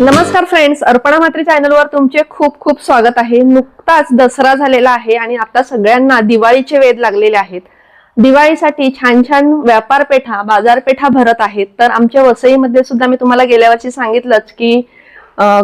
नमस्कार फ्रेंड्स अर्पणा मात्री चॅनलवर तुमचे खूप खूप स्वागत आहे. नुकताच दसरा झालेला आहे आणि आता सगळ्यांना दिवाळीचे वेध लागलेले आहेत. दिवाळीसाठी छान छान व्यापारपेठा बाजारपेठा भरत आहेत. तर आमच्या वसईमध्ये सुद्धा मी तुम्हाला गेल्या वर्षी सांगितलंच की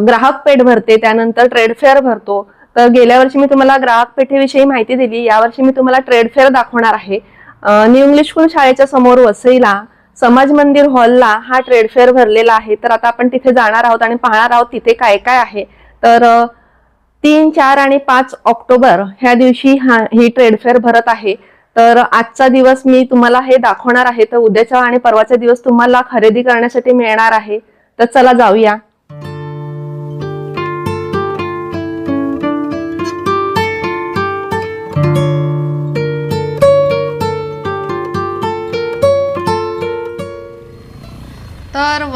ग्राहक पेठ भरते त्यानंतर ट्रेड फेअर भरतो. तर गेल्या वर्षी मी तुम्हाला ग्राहक पेठेविषयी माहिती दिली. यावर्षी मी तुम्हाला ट्रेड फेअर दाखवणार आहे. न्यू इंग्लिश स्कूल शाळेच्या समोर वसईला समाज मंदिर हॉलला हा ट्रेड फेअर भरलेला आहे. तर आता आपण तिथे जाणार आहोत आणि पाहणार आहोत तिथे काय काय आहे. तर तीन चार आणि पाच ऑक्टोबर ह्या दिवशी हा ही ट्रेड फेअर भरत आहे. तर आजचा दिवस मी तुम्हाला हे दाखवणार आहे. तर उद्याचा आणि परवाचा दिवस तुम्हाला खरेदी करण्यासाठी मिळणार आहे. तर चला जाऊया.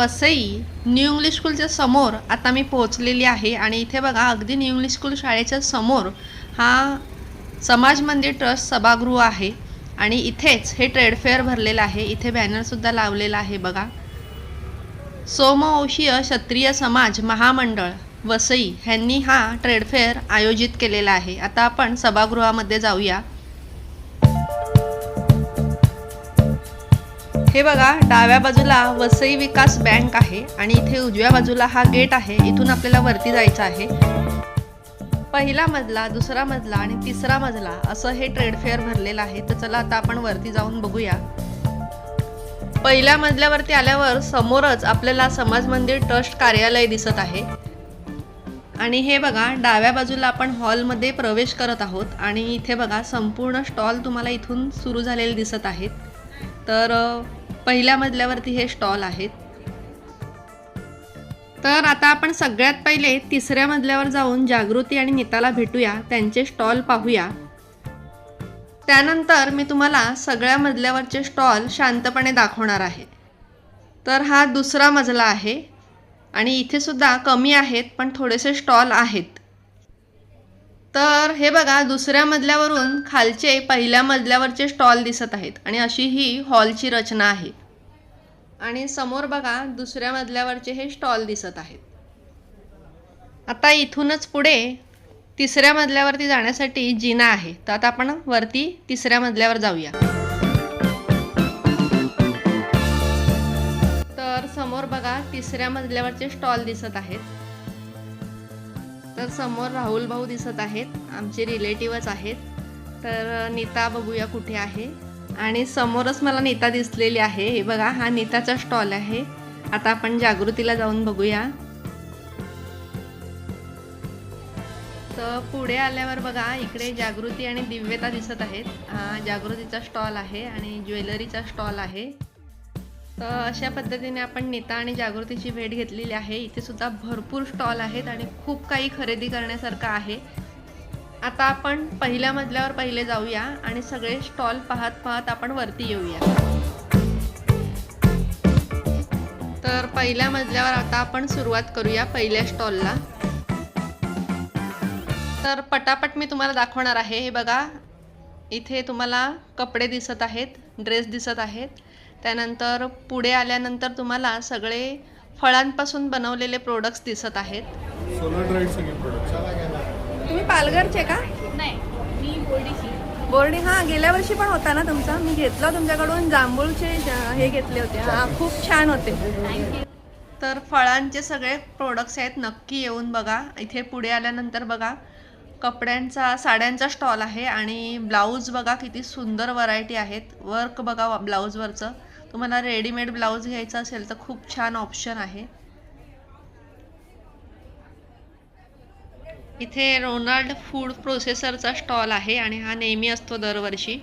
वसई न्यू इंग्लिश स्कूलच्या समोर आता मी पोहोचलेली आहे आणि इथे बघा अगदी न्यू इंग्लिश स्कूल शाळेच्या समोर हा समाज मंदिर ट्रस्ट सभागृह आहे आणि इथेच हे ट्रेड फेअर भरलेलं आहे. इथे बॅनरसुद्धा लावलेला आहे बघा. सोमवंशीय क्षत्रिय समाज महामंडळ वसई ह्यांनी हा ट्रेड फेअर आयोजित केलेला आहे. आता आपण सभागृहामध्ये जाऊया. हे बघा डाव्या बाजूला वसई विकास बँक आहे आणि इथे उजव्या बाजूला हा गेट आहे. इथून आपल्याला वरती जायचं आहे. पहिला मजला दुसरा मजला आणि तिसरा मजला असं हे ट्रेड फेअर भरलेलं आहे. तर चला आता आपण वरती जाऊन बघूया. पहिल्या मजल्यावरती आल्यावर समोरच आपल्याला समाज मंदिर ट्रस्ट कार्यालय दिसत आहे. आणि हे बघा डाव्या बाजूला आपण हॉलमध्ये प्रवेश करत आहोत. आणि इथे बघा संपूर्ण स्टॉल तुम्हाला इथून सुरू झालेले दिसत आहेत. तर पहिल्या मजल्यावरती हे स्टॉल आहेत. तर आता आपण सगळ्यात पहिले तिसऱ्या मजल्यावर जाऊन जागृती आणि नीताला भेटूया त्यांचे स्टॉल पाहूया. त्यानंतर मी तुम्हाला सगळ्या मजल्यावरचे स्टॉल शांतपणे दाखवणार आहे. तर हा दुसरा मजला आहे आणि इथे सुद्धा कमी आहेत पण थोडेसे स्टॉल आहेत. तर हे बघा दुसऱ्या मजल्यावरून खालचे पहिल्या मजल्यावरचे स्टॉल दिसत आहेत आणि अशी ही हॉलची रचना आहे. आणि समोर बघा दुसऱ्या मजल्यावरचे हे स्टॉल दिसत आहेत. आता इथूनच पुढे तिसऱ्या मजल्यावरती जाण्यासाठी जिना आहे. तर आता आपण वरती तिसऱ्या मजल्यावर जाऊया. तर समोर बघा तिसऱ्या मजल्यावरचे स्टॉल दिसत आहेत. तर समोर राहुल भाऊ दिसत आहेत. आमचे रिलेटिव्हच आहेत. तर नीता बघूया कुठे आहे. आणि समोरच मला नीता दिसलेली आहे. हे बघा हा नीताचा स्टॉल आहे. आता आपण जागृतीला जाऊन बघूया. तर पुढे आल्यावर बघा इकडे जागृती आणि दिव्यता दिसत आहेत. हा जागृतीचा स्टॉल आहे आणि ज्वेलरीचा स्टॉल आहे. तर अशा पद्धतीने आपण नेता आणि जागृतीची भेट घेतलेली आहे. इथे सुद्धा भरपूर स्टॉल आहेत आणि खूप काही खरेदी करण्यासारखं आहे. आता आपण पहिल्या मजल्यावर पहिले जाऊया आणि सगळे स्टॉल पाहत पाहत आपण वरती येऊया. तर पहिल्या मजल्यावर आता आपण सुरुवात करूया पहिल्या स्टॉलला. तर पटापट मी तुम्हाला दाखवणार आहे. हे बघा इथे तुम्हाला कपडे दिसत आहेत ड्रेस दिसत आहेत. त्यानंतर पुढे आल्यानंतर तुम्हाला सगळे फळांपासून बनवलेले प्रोडक्ट्स दिसत आहेत. तुम्ही पालघरचे का? नाही मी बोर्डीची बोर्डिंग हा गेल्या वर्षी पण होता ना तुमचा? मी घेतला तुमच्याकडून जांभूळचे हे घेतले होते. हा खूप छान होते. थँक्यू तर फळांचे सगळे प्रोडक्ट्स आहेत. नक्की येऊन बघा. इथे पुढे आल्यानंतर बघा. कपड्यांचा साड्यांचा स्टॉल आहे आणि ब्लाऊज बघा किती सुंदर व्हरायटी आहेत. वर्क बघा ब्लाऊजवरचं तुम्हाला रेडीमेड ब्लाऊज घ्यायचा असेल तर खूप छान ऑप्शन आहे. इथे रोनाल्ड फूड प्रोसेसरचा स्टॉल आहे आणि हा नेहमी असतो दरवर्षी.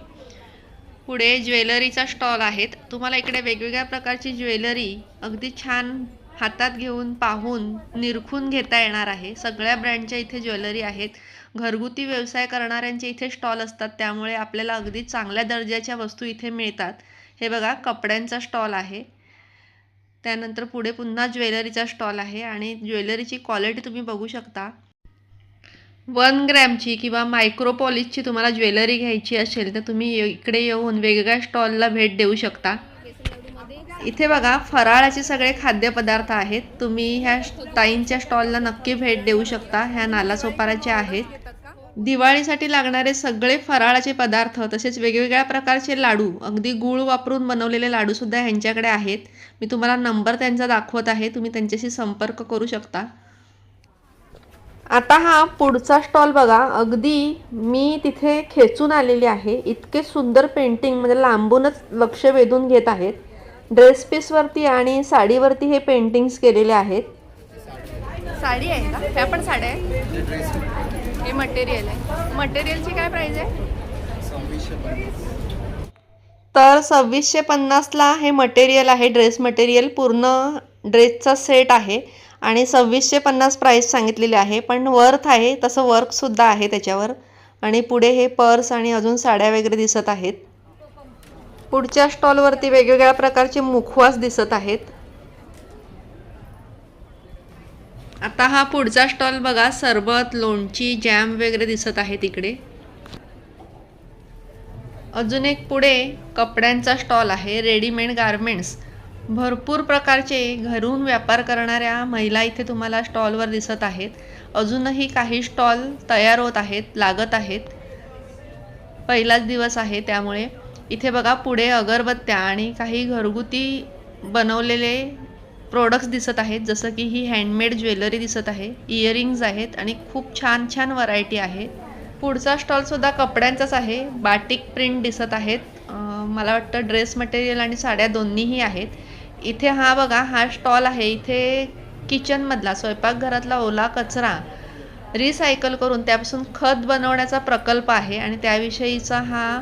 पुढे ज्वेलरीचा स्टॉल आहेत. तुम्हाला इकडे वेगवेगळ्या प्रकारची ज्वेलरी अगदी छान हातात घेऊन पाहून निरखून घेता येणार आहे. सगळ्या ब्रँडच्या इथे ज्वेलरी आहेत. घरगुती व्यवसाय करणाऱ्यांचे इथे स्टॉल असतात. त्यामुळे आपल्याला अगदी चांगल्या दर्जाच्या वस्तू इथे मिळतात. हे बघा कपड्यांचा स्टॉल आहे. त्यानंतर पुढे पुन्हा ज्वेलरीचा स्टॉल आहे आणि ज्वेलरीची क्वालिटी तुम्ही बघू शकता. वन ग्रॅमची किंवा मायक्रोपॉलिसची तुम्हाला ज्वेलरी घ्यायची असेल तर तुम्ही इकडे येऊन वेगवेगळ्या स्टॉलला भेट देऊ शकता. इथे बघा फराळाचे सगळे खाद्यपदार्थ आहेत. तुम्ही ह्या ताईंच्या स्टॉलला नक्की भेट देऊ शकता. ह्या नालासोपाराच्या आहेत. दिवाळीसाठी लागणारे सगळे फराळाचे पदार्थ तसेच वेगवेगळ्या प्रकारचे लाडू अगदी गूळ वापरून बनवलेले लाडूसुद्धा ह्यांच्याकडे आहेत. मी तुम्हाला नंबर त्यांचा दाखवत आहे तुम्ही त्यांच्याशी संपर्क करू शकता. आता हा पुढचा स्टॉल बघा. अगदी मी तिथे खेचून आलेली आहे. इतके सुंदर पेंटिंग म्हणजे लांबूनच लक्ष वेधून घेत आहेत. ड्रेस पीसवरती आणि साडीवरती हे पेंटिंग्स केलेले आहेत. साडी आहे का? ह्या पण साड्या आहे हे मटेरियल आहे. मटेरियलची काय प्राईज आहे? तर सव्वीसशे पन्नासला हे मटेरियल आहे ड्रेस मटेरियल पूर्ण ड्रेसचा सेट आहे. आणि सव्वीसशे पन्नास प्राईस सांगितलेली आहे. पण वर्थ आहे तसं वर्कसुद्धा आहे त्याच्यावर. आणि पुढे हे पर्स आणि अजून साड्या वगैरे दिसत आहेत. पुढच्या स्टॉलवरती वेगवेगळ्या प्रकारचे मुखवास दिसत आहेत. आता हा पुढचा स्टॉल बघा सरबत लोणची जॅम वगैरे दिसत आहे तिकडे. अजून एक पुढे कपड्यांचा स्टॉल आहे रेडीमेड गारमेंट्स भरपूर प्रकारचे घरून व्यापार करणाऱ्या महिला इथे तुम्हाला स्टॉलवर दिसत आहेत. अजूनही काही स्टॉल तयार होत आहेत लागत आहेत. पहिलाच दिवस आहे त्यामुळे. इथे बघा पुढे अगरबत्त्या आणि काही घरगुती बनवलेले प्रोडक्ट्स दिसत आहेत जसं की ही हँडमेड ज्वेलरी दिसत आहे इयरिंग्ज आहेत आणि खूप छान छान व्हरायटी आहे. पुढचा स्टॉलसुद्धा कपड्यांचाच आहे बाटिक प्रिंट दिसत आहेत. मला वाटतं ड्रेस मटेरियल आणि साड्या दोन्हीही आहेत. इथे हा बघा हा स्टॉल आहे. इथे किचनमधला स्वयंपाकघरातला ओला कचरा रिसायकल करून त्यापासून खत बनवण्याचा प्रकल्प आहे आणि त्याविषयीचा हा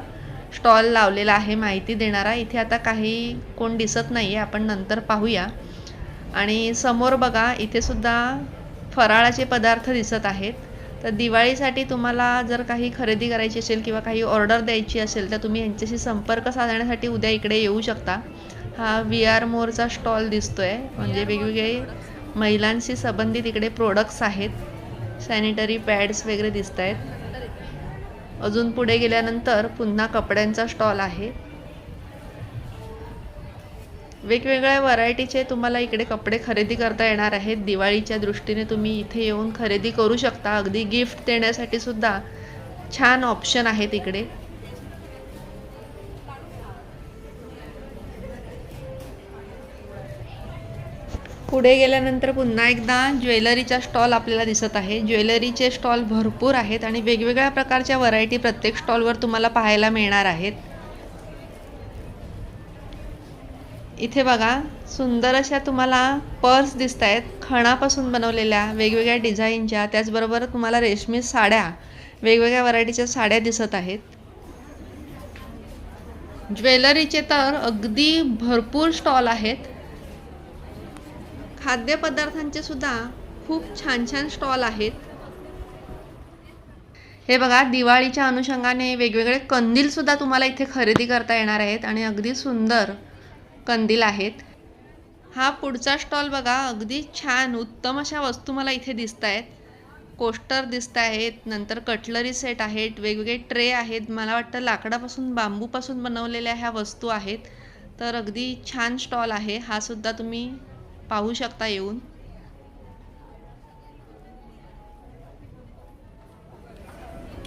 स्टॉल लावलेला आहे माहिती देणारा. इथे आता काही कोण दिसत नाही आहे आपण नंतर पाहूया. आणि समोर बघा इथे सुद्धा फराळाचे पदार्थ दिसत आहेत. तर दिवाळीसाठी तुम्हाला जर काही खरेदी करायची असेल किंवा काही ऑर्डर द्यायची असेल तर तुम्ही यांच्याशी संपर्क साधण्यासाठी उद्या इकडे येऊ शकता. हा व्ही आर मोरचा स्टॉल दिसतोय. म्हणजे वेगवेगळे महिलांशी संबंधित इकडे प्रोडक्ट्स आहेत. सॅनिटरी पॅड्स वगैरे दिसत आहेत अजून पुढे गेल्यानंतर पुन्हा कपड्यांचा स्टॉल आहे. वेगवेगळ्या व्हरायटीचे तुम्हाला इकडे कपडे खरेदी करता येणार आहेत. दिवाळीच्या दृष्टीने तुम्ही इथे येऊन खरेदी करू शकता. अगदी गिफ्ट देण्यासाठी सुद्धा छान ऑप्शन आहेत इकडे. पुढे गेल्यानंतर पुन्हा एकदा ज्वेलरीचा स्टॉल आपल्याला दिसत आहे. ज्वेलरीचे स्टॉल भरपूर आहेत आणि वेगवेगळ्या प्रकारच्या व्हरायटी प्रत्येक स्टॉलवर तुम्हाला पाहायला मिळणार आहेत. इथे बघा सुंदर अशा तुम्हाला पर्स दिसत आहेत खणापासून बनवलेल्या वेगवेगळ्या डिझाईनच्या त्याचबरोबर तुम्हाला रेशमी साड्या वेगवेगळ्या व्हरायटीच्या साड्या दिसत आहेत. ज्वेलरीचे तर अगदी भरपूर स्टॉल आहेत. खाद्यपदार्थांचे सुद्धा खूप छान छान स्टॉल आहेत. हे बघा दिवाळीच्या अनुषंगाने वेगवेगळे कंदील सुद्धा तुम्हाला इथे खरेदी करता येणार आहेत आणि अगदी सुंदर कंदील आहेत. हा पुढचा स्टॉल बघा अगदी छान उत्तम अशा वस्तू मला इथे दिसत आहेत कोस्टर दिसत आहेत नंतर कटलरी सेट आहेत वेगवेगळे ट्रे आहेत. मला वाटतं लाकडापासून बांबूपासून बनवलेल्या ह्या वस्तू आहेत. तर अगदी छान स्टॉल आहे. हा सुद्धा तुम्ही पाहू शकता येऊन.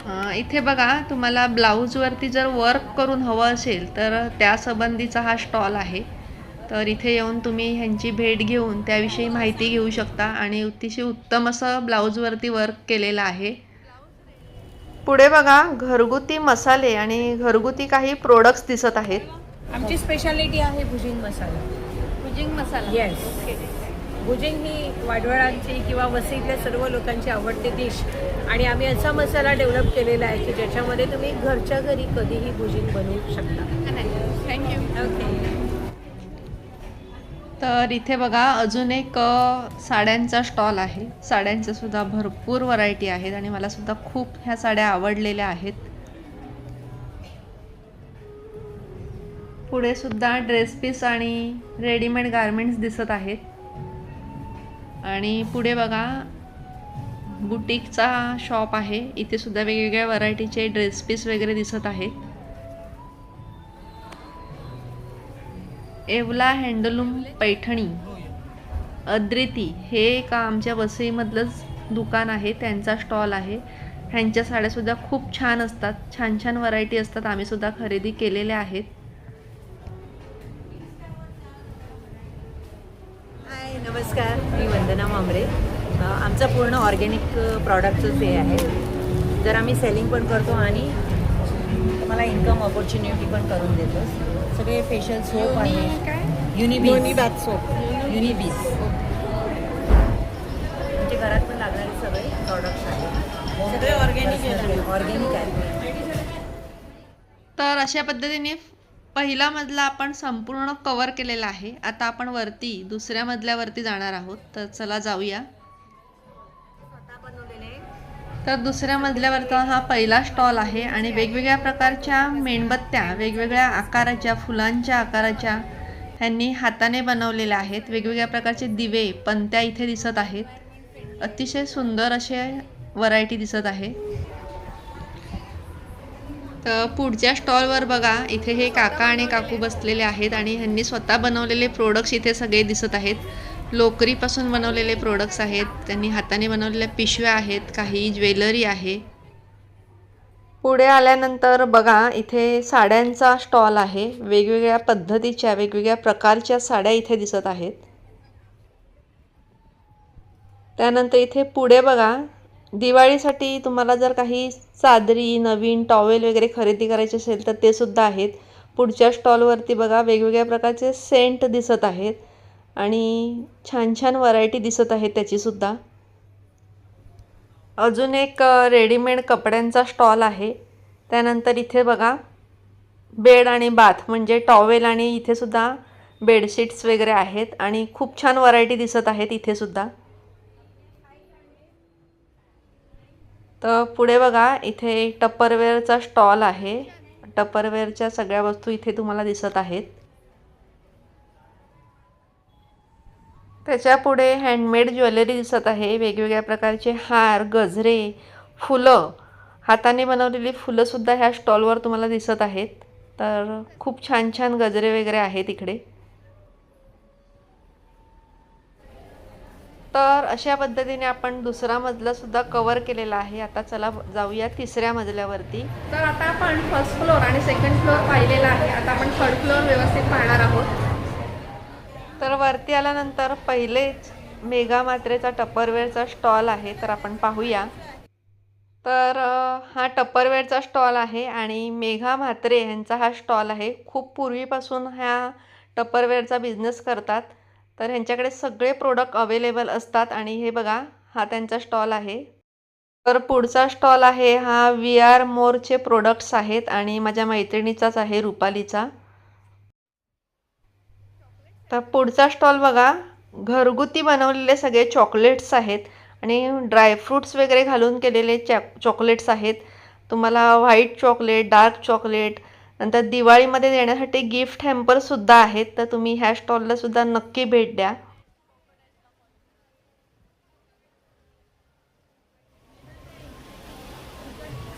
इथे बघा तुम्हाला ब्लाऊजवरती जर वर्क करून हवं असेल तर त्या संबंधीचा हा स्टॉल आहे. तर इथे येऊन तुम्ही ह्यांची भेट घेऊन त्याविषयी माहिती घेऊ शकता आणि अतिशय उत्तम असं ब्लाऊजवरती वर्क केलेलं आहे. पुढे बघा घरगुती मसाले आणि घरगुती काही प्रोडक्ट्स दिसत आहेत. आमची स्पेशालिटी आहे भुजिंग मसाला. भुजिंग मसाला. येस भुजिंग ही वाडवळांची किंवा वसईतल्या सर्व लोकांची आवडती डिश आणि आम्ही असा मसाला डेव्हलप केलेला आहे की ज्याच्यामध्ये तुम्ही घरच्या घरी कधीही भुजिंग बनवू शकता. थँक्यू ओके तर इथे बघा अजून एक साड्यांचा स्टॉल आहे. साड्यांच्या सुद्धा भरपूर व्हरायटी आहेत आणि मला सुद्धा खूप ह्या साड्या आवडलेल्या आहेत. पुढे सुद्धा ड्रेस पीस आणि रेडीमेड गारमेंट्स दिसत आहेत. आणि पुढे बघा बुटीकचा शॉप आहे. इथे सुद्धा वेगवेगळ्या व्हरायटीचे ड्रेस पीस वगैरे दिसत आहेत. एवला हँडलूम पैठणी. अद्रिती हे एका आमच्या वसईमधलंच दुकान आहे. त्यांचा स्टॉल आहे. ह्यांच्या साड्यासुद्धा खूप छान असतात. छान छान व्हरायटी असतात. आम्ही सुद्धा खरेदी केलेल्या आहेत. नमस्कार मी वंदना मांबरे आमचं पूर्ण ऑर्गॅनिक प्रॉडक्टचंच हे आहे. जर आम्ही सेलिंग पण करतो आणि तुम्हाला इन्कम ऑपॉर्च्युनिटी पण करून देतो. सगळे फेशियल सोप आहे युनिबीज सोप युनिबीज म्हणजे घरात पण लागणारे सगळे प्रॉडक्ट्स आहेत. सगळे ऑर्गॅनिक ऑर्गॅनिक आहेत. तर अशा पद्धतीने पहिला मजला आपण संपूर्ण कवर केलेला आहे. आता आपण वरती दुसऱ्या मजल्यावरती जाणार आहोत. तर चला जाऊया. तर दुसऱ्या मजल्यावरचा हा पहिला स्टॉल आहे आणि वेगवेगळ्या प्रकारच्या मेणबत्त्या वेगवेगळ्या आकाराच्या फुलांच्या आकाराच्या ह्यांनी हाताने बनवलेल्या आहेत. वेगवेगळ्या प्रकारचे दिवे पंत्या इथे दिसत आहेत. अतिशय सुंदर असे व्हरायटी दिसत आहे. तर पुढच्या स्टॉलवर बघा इथे हे काका आणि काकू बसलेले आहेत आणि ह्यांनी स्वतः बनवलेले प्रोडक्ट्स इथे सगळे दिसत आहेत. लोकरीपासून बनवलेले प्रोडक्ट्स आहेत त्यांनी हाताने बनवलेल्या पिशव्या आहेत काही ज्वेलरी आहे. पुढे आल्यानंतर बघा इथे साड्यांचा स्टॉल आहे. वेगवेगळ्या पद्धतीच्या वेगवेगळ्या प्रकारच्या साड्या इथे दिसत आहेत. त्यानंतर इथे पुढे बघा दिवाळीसाठी तुम्हाला जर काही चादरी नवीन टॉवेल वगैरे खरेदी करायचे असेल तर ते सुद्धा आहेत. पुढच्या स्टॉलवरती बघा वेगवेगळ्या प्रकारचे सेंट दिसत आहेत आणि छान छान व्हरायटी दिसत आहे त्याचीसुद्धा अजून एक रेडीमेड कपड्यांचा स्टॉल आहे. त्यानंतर इथे बघा बेड आणि बाथ म्हणजे टॉवेल आणि इथे सुद्धा बेडशीट्स वगैरे आहेत आणि खूप छान व्हरायटी दिसत आहेत इथे तर पुढे बघा इथे टप्परवेअरचा स्टॉल आहे. टप्परवेअरच्या सगळ्या वस्तू इथे तुम्हाला दिसत आहेत. त्याच्या पुढे हँडमेड ज्वेलरी दिसत आहे. वेगवेगळ्या प्रकारचे हार गजरे फुलं. हाताने बनवलेली फुलंसुद्धा ह्या स्टॉलवर तुम्हाला दिसत आहेत. तर खूप छान छान गजरे वगैरे आहेत इकडे. तर अशा पद्धतीने आपण दुसरा मजला सुद्धा कव्हर केलेला आहे. आता चला जाऊया तिसऱ्या मजल्यावरती. तर आता आपण फर्स्ट फ्लोअर आणि सेकंड फ्लोअर पाहिलेला आहे. आता आपण थर्ड फ्लोअर व्यवस्थित पाहणार आहोत. तर वरती आल्यानंतर पहिलेच मेगा मात्रेचा टप्परवेअरचा स्टॉल आहे तर आपण पाहूया. तर हा टप्परवेअरचा स्टॉल आहे आणि मेघा म्हात्रे यांचा हा स्टॉल आहे. खूप पूर्वीपासून ह्या टप्परवेअरचा बिझनेस करतात. तर ह्यांच्याकडे सगळे प्रोडक्ट अवेलेबल असतात आणि हे बघा हा त्यांचा स्टॉल आहे. तर पुढचा स्टॉल आहे हा वी आर मोरचे प्रोडक्ट्स आहेत आणि माझ्या मैत्रिणीचाच आहे रुपालीचा. तर पुढचा स्टॉल बघा घरगुती बनवलेले सगळे चॉकलेट्स आहेत आणि ड्रायफ्रूट्स वगैरे घालून केलेले चॉकलेट्स आहेत. तुम्हाला व्हाईट चॉकलेट डार्क चॉकलेट नंतर दिवाळीमध्ये देण्यासाठी गिफ्ट हॅम्परसुद्धा आहेत तर तुम्ही ह्या स्टॉलला सुद्धा नक्की भेट द्या.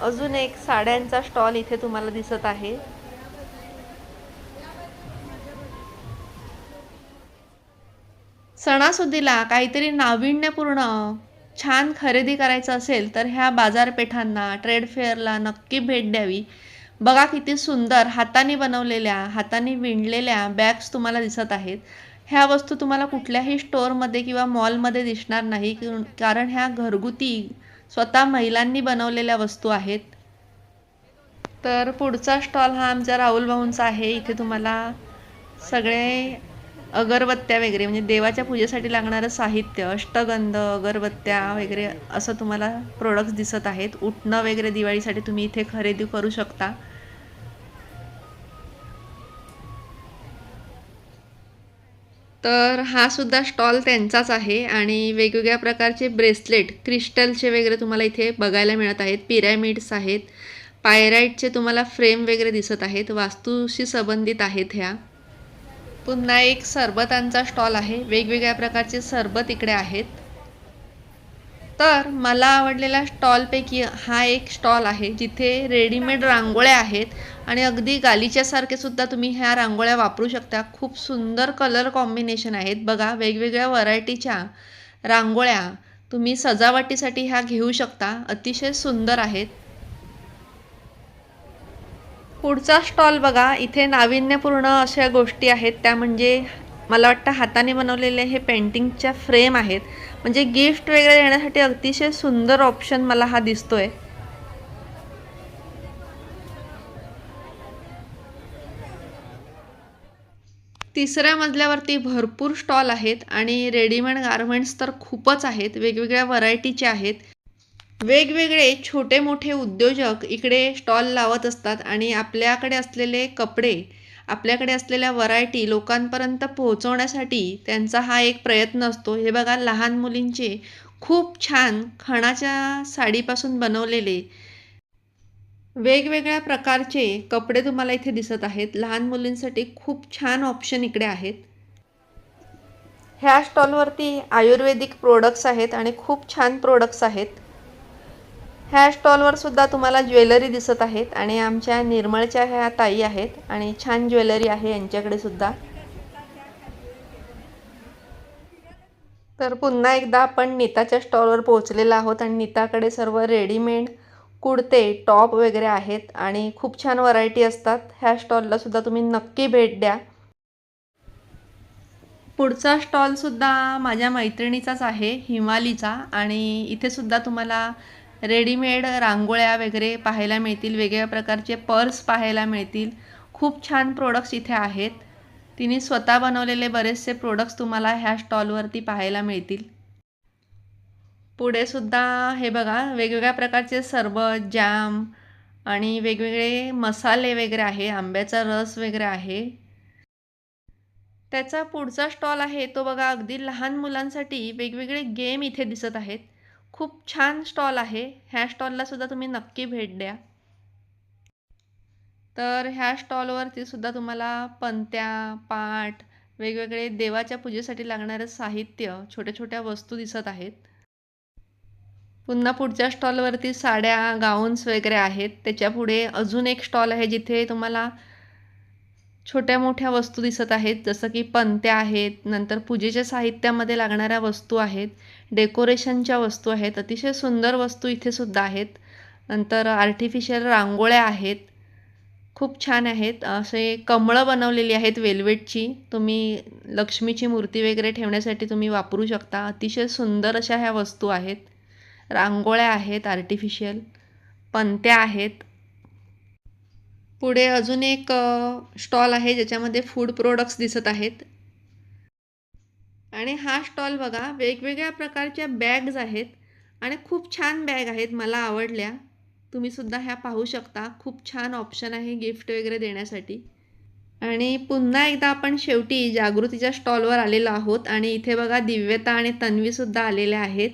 अजून एक साड्यांचा स्टॉल इथे तुम्हाला दिसत आहे. सणासुदीला काहीतरी नाविन्यपूर्ण छान खरेदी करायचं असेल तर ह्या बाजारपेठांना ट्रेड फेअरला नक्की भेट द्यावी. बघा किती सुंदर हाताने बनवलेल्या हाताने विणलेल्या बॅग्स तुम्हाला दिसत आहेत. ह्या वस्तू तुम्हाला कुठल्याही स्टोअरमध्ये किंवा मॉलमध्ये दिसणार नाही कारण ह्या घरगुती स्वतः महिलांनी बनवलेल्या वस्तू आहेत. तर पुढचा स्टॉल हा आमच्या राहुल भाऊंचा आहे. इथे तुम्हाला सगळे अगरबत्त्या वगैरे म्हणजे देवाच्या पूजेसाठी लागणारं साहित्य अष्टगंध अगरबत्त्या वगैरे असं तुम्हाला प्रोडक्ट्स दिसत आहेत. उठणं वगैरे दिवाळीसाठी तुम्ही इथे खरेदी करू शकता. तर हा सुद्धा स्टॉल त्यांचाच आहे आणि वेगवेगळ्या प्रकारचे ब्रेसलेट क्रिस्टलचे वगैरे तुम्हाला इथे बघायला मिळत आहेत. पिरॅमिड्स आहेत. पायराईटचे तुम्हाला फ्रेम वगैरे दिसत आहेत. वास्तूशी संबंधित आहेत ह्या. पुन्हा एक सरबतांचा स्टॉल आहे. वेगवेगळ्या प्रकारचे सरबत इकडे आहेत. तर मला आवडलेल्या स्टॉलपैकी हा एक स्टॉल आहे जिथे रेडीमेड रांगोळ्या आहेत. आणि अगदी गालीच्यासारखे सुद्धा तुम्ही ह्या रांगोळ्या वापरू शकता. खूप सुंदर कलर कॉम्बिनेशन आहेत. बघा वेगवेगळ्या व्हरायटीच्या रांगोळ्या तुम्ही सजावटीसाठी ह्या घेऊ शकता. अतिशय सुंदर आहेत. पुढचा स्टॉल बघा. इथे नाविन्यपूर्ण अशा गोष्टी आहेत. त्या म्हणजे मला वाटतं हाताने बनवलेले हे पेंटिंगच्या फ्रेम आहेत. म्हणजे गिफ्ट वगैरे देण्यासाठी अतिशय सुंदर ऑप्शन मला हा दिसतो आहे तिसऱ्या मजल्यावरती भरपूर स्टॉल आहेत आणि रेडीमेड गारमेंट्स तर खूपच आहेत. वेगवेगळ्या व्हरायटीचे आहेत. वेगवेगळे छोटे मोठे उद्योजक इकडे स्टॉल लावत असतात आणि आपल्याकडे असलेले कपडे आपल्याकडे असलेल्या व्हरायटी लोकांपर्यंत पोहोचवण्यासाठी त्यांचा हा एक प्रयत्न असतो. हे बघा लहान मुलींचे खूप छान खणाच्या साडीपासून बनवलेले वेगवेगळ्या प्रकारचे कपडे तुम्हाला इथे दिसत आहेत. लहान मुलींसाठी खूप छान ऑप्शन इकडे आहेत. ह्या स्टॉलवरती आयुर्वेदिक प्रोडक्ट्स आहेत आणि खूप छान प्रोडक्ट्स आहेत. ह्या स्टॉलवर सुद्धा तुम्हाला ज्वेलरी दिसत आहेत आणि आमच्या निर्मळच्या ह्या ताई आहेत आणि छान ज्वेलरी आहे यांच्याकडे सुद्धा. तर पुन्हा एकदा आपण नीताच्या स्टॉलवर पोहोचलेलो आहोत आणि नीताकडे सर्व रेडीमेड कुडते टॉप वगैरे आहेत आणि खूप छान व्हरायटी असतात. ह्या स्टॉलला सुद्धा तुम्ही नक्की भेट द्या. पुढचा स्टॉलसुद्धा माझ्या मैत्रिणीचाच आहे हिमालीचा. आणि इथे सुद्धा तुम्हाला रेडीमेड रांगोळ्या वगैरे पाहायला मिळतील वेगवेगळ्या प्रकारचे पर्स पाहायला मिळतील. खूप छान प्रोडक्ट्स इथे आहेत. तिने स्वतः बनवलेले बरेचसे प्रोडक्ट्स तुम्हाला ह्या स्टॉलवरती पाहायला मिळतील. पुढे सुद्धा हे बघा वेगवेगळ्या प्रकारचे सरबत जॅम आणि वेगवेगळे मसाले वगैरे आहे आंब्याचा रस वगैरे आहे. त्याचा पुढचा स्टॉल आहे तो बघा अगदी लहान मुलांसाठी वेगवेगळे गेम इथे दिसत आहेत. खूप छान स्टॉल आहे. ह्या स्टॉलला सुद्धा तुम्ही नक्की भेट द्या. तर ह्या स्टॉलवरती सुद्धा तुम्हाला पंत्या पाट वेगवेगळे देवाच्या पूजेसाठी लागणारं साहित्य छोट्या छोट्या वस्तू दिसत आहेत. पुन्हा पुढच्या स्टॉलवरती साड्या गाऊन्स वगैरे आहेत. त्याच्यापुढे अजून एक स्टॉल आहे जिथे तुम्हाला छोट्या मोठ्या वस्तू दिसत आहेत. जसं की पंत्या आहेत नंतर पूजेच्या साहित्यामध्ये लागणाऱ्या वस्तू आहेत. डेकोरेशनच्या वस्तू आहेत. अतिशय सुंदर वस्तू इथे सुद्धा आहेत. नंतर आर्टिफिशियल रांगोळ्या आहेत. खूप छान आहेत. असे कमळं बनवलेली आहेत वेल्वेटची. तुम्ही लक्ष्मीची मूर्ती वगैरे ठेवण्यासाठी तुम्ही वापरू शकता. अतिशय सुंदर अशा ह्या वस्तू आहेत. रांगोळ्या आहेत आर्टिफिशियल पंत्या आहेत. पुढे अजून एक स्टॉल आहे ज्याच्यामध्ये फूड प्रोडक्ट्स दिसत आहेत. आणि हा स्टॉल बघा वेगवेगळ्या प्रकारच्या बॅग्ज आहेत आणि खूप छान बॅग आहेत मला आवडल्या. तुम्ही सुद्धा ह्या पाहू शकता. खूप छान ऑप्शन आहे गिफ्ट वगैरे देण्यासाठी. आणि पुन्हा एकदा आपण शेवटी जागृतीच्या स्टॉलवर आलेलो आहोत. आणि इथे बघा दिव्यता आणि तन्वीसुद्धा आलेल्या आहेत.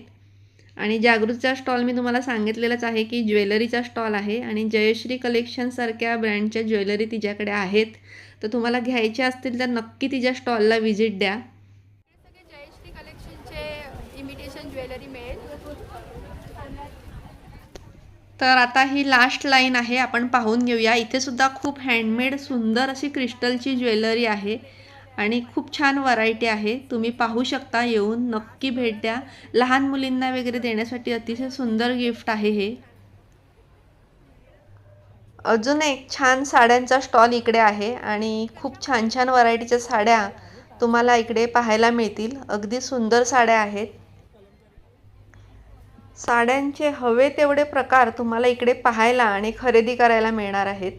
आणि जागृतचा स्टॉल मी तुम्हाला सांगितलेलाच आहे की ज्वेलरीचा स्टॉल आहे आणि जयश्री कलेक्शनसारख्या ब्रँडच्या ज्वेलरी तिच्याकडे आहेत. तर तुम्हाला घ्यायच्या असतील तर नक्की तिच्या स्टॉलला व्हिजिट द्या. सगळे जयश्री कलेक्शनचे इमिटेशन ज्वेलरी मिळेल तर आता ही लास्ट लाईन आहे आपण पाहून घेऊया. इथे सुद्धा खूप हँडमेड सुंदर अशी क्रिस्टलची ज्वेलरी आहे. आणि खूप छान व्हरायटी आहे. तुम्ही पाहू शकता येऊन नक्की भेट द्या. लहान मुलींना वगैरे देण्यासाठी अतिशय सुंदर गिफ्ट आहे हे. अजून एक छान साड्यांचा स्टॉल इकडे आहे आणि खूप छान छान व्हरायटीच्या साड्या तुम्हाला इकडे पाहायला मिळतील. अगदी सुंदर साड्या आहेत. साड्यांचे हवे तेवढे प्रकार तुम्हाला इकडे पाहायला आणि खरेदी करायला मिळणार आहेत.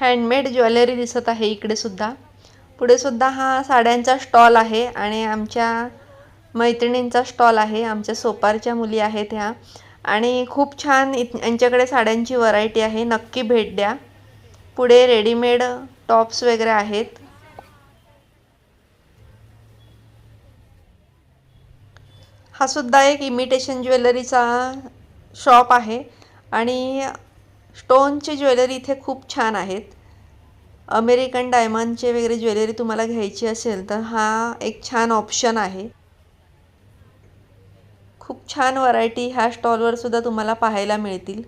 हँडमेड ज्वेलरी दिसत आहे इकडे सुद्धा. पुढे सुद्धा हा साड्यांचा स्टॉल आहे आणि आमच्या मैत्रिणींचा स्टॉल आहे. आमच्या सोपारच्या मुली आहेत ह्या. आणि खूप छान इत यांच्याकडे साड्यांची व्हरायटी आहे. नक्की भेट द्या. पुढे रेडीमेड टॉप्स वगैरे आहेत. हा सुद्धा एक इमिटेशन ज्वेलरीचा शॉप आहे. आणि स्टोनची ज्वेलरी इथे खूप छान आहेत. अमेरिकन डायमंडचे वगैरे ज्वेलरी तुम्हाला घ्यायची असेल तर हा एक छान ऑप्शन आहे. खूप छान व्हरायटी ह्या स्टॉलवर सुद्धा तुम्हाला पाहायला मिळतील.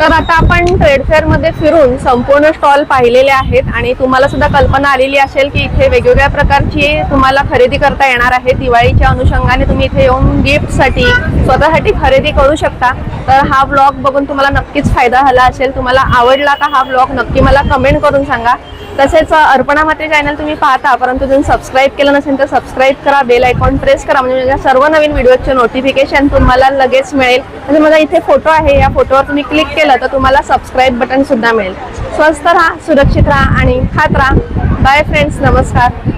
तर आता आपण ट्रेड फेअरमध्ये फिरून संपूर्ण स्टॉल पाहिलेले आहेत आणि तुम्हाला सुद्धा कल्पना आलेली असेल की इथे वेगवेगळ्या प्रकारची तुम्हाला खरेदी करता येणार आहे. दिवाळीच्या अनुषंगाने तुम्ही इथे येऊन गिफ्टसाठी स्वतःसाठी खरेदी करू शकता. तर हा ब्लॉग बघून तुम्हाला नक्कीच फायदा झाला असेल. तुम्हाला आवडला का हा ब्लॉग नक्की मला कमेंट करून सांगा. तसेच अर्पणा माते चॅनल तुम्ही पाहता परंतु जर सबस्क्राईब केलं नसेल तर सबस्क्राईब करा बेल आयकॉन प्रेस करा म्हणजे माझ्या सर्व नवीन व्हिडिओचे नोटिफिकेशन तुम्हाला लगेच मिळेल. म्हणजे माझा इथे फोटो आहे या फोटोवर तुम्ही क्लिक केलं तर तुम्हाला सबस्क्राईब बटन सुद्धा मिळेल. स्वस्त राहा सुरक्षित राहा आणि खात राहा. बाय फ्रेंड्स नमस्कार.